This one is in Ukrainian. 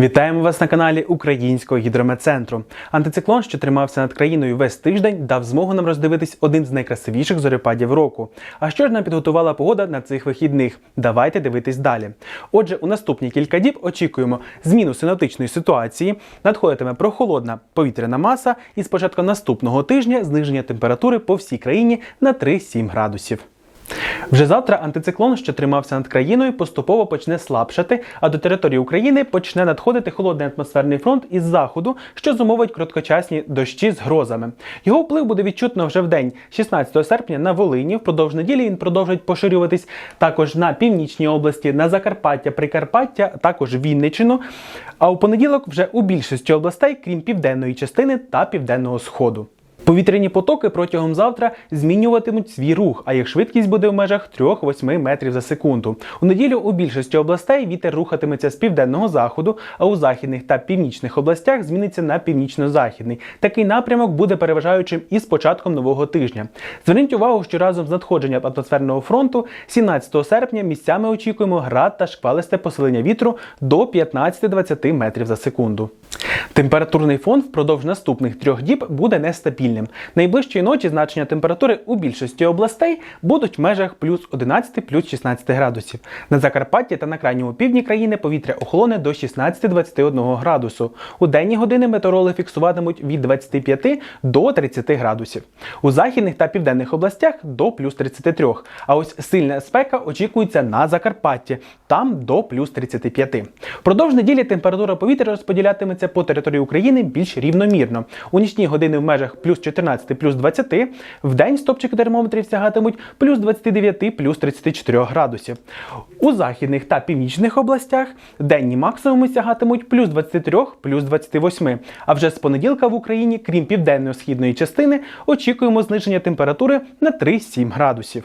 Вітаємо вас на каналі Українського гідрометцентру. Антициклон, що тримався над країною весь тиждень, дав змогу нам роздивитись один з найкрасивіших зорепадів року. А що ж нам підготувала погода на цих вихідних? Давайте дивитись далі. Отже, у наступні кілька діб очікуємо зміну синоптичної ситуації, надходитиме прохолодна повітряна маса, і з початку наступного тижня зниження температури по всій країні на 3-7 градусів. Вже завтра антициклон, що тримався над країною, поступово почне слабшати, а до території України почне надходити холодний атмосферний фронт із заходу, що зумовить короткочасні дощі з грозами. Його вплив буде відчутно вже в день, 16 серпня, на Волині. Впродовж неділі він продовжить поширюватись також на північній області, на Закарпаття, Прикарпаття, також Вінничину. А у понеділок вже у більшості областей, крім південної частини та південного сходу. Повітряні потоки протягом завтра змінюватимуть свій рух, а їх швидкість буде в межах 3-8 метрів за секунду. У неділю у більшості областей вітер рухатиметься з південного заходу, а у західних та північних областях зміниться на північно-західний. Такий напрямок буде переважаючим і з початком нового тижня. Зверніть увагу, що разом з надходженням атмосферного фронту 17 серпня місцями очікуємо град та шквалисте посилення вітру до 15-20 метрів за секунду. Температурний фон впродовж наступних трьох діб буде нестабільним. Найближчої ночі значення температури у більшості областей будуть в межах плюс 11 плюс 16 градусів. На Закарпатті та на крайньому півдні країни повітря охолоне до 16-21 градусу. У денні години метеорологи фіксуватимуть від 25 до 30 градусів. У західних та південних областях до плюс 33. А ось сильна спека очікується на Закарпатті, там до плюс 35. Впродовж неділі температура повітря розподілятиметься по території України більш рівномірно. У нічні години в межах плюс 14 плюс 20, в день стопчики термометрів сягатимуть плюс 29 плюс 34 градусів. У західних та північних областях денні максимуми сягатимуть плюс 23 плюс 28. А вже з понеділка в Україні, крім південно-східної частини, очікуємо зниження температури на 3-7 градусів.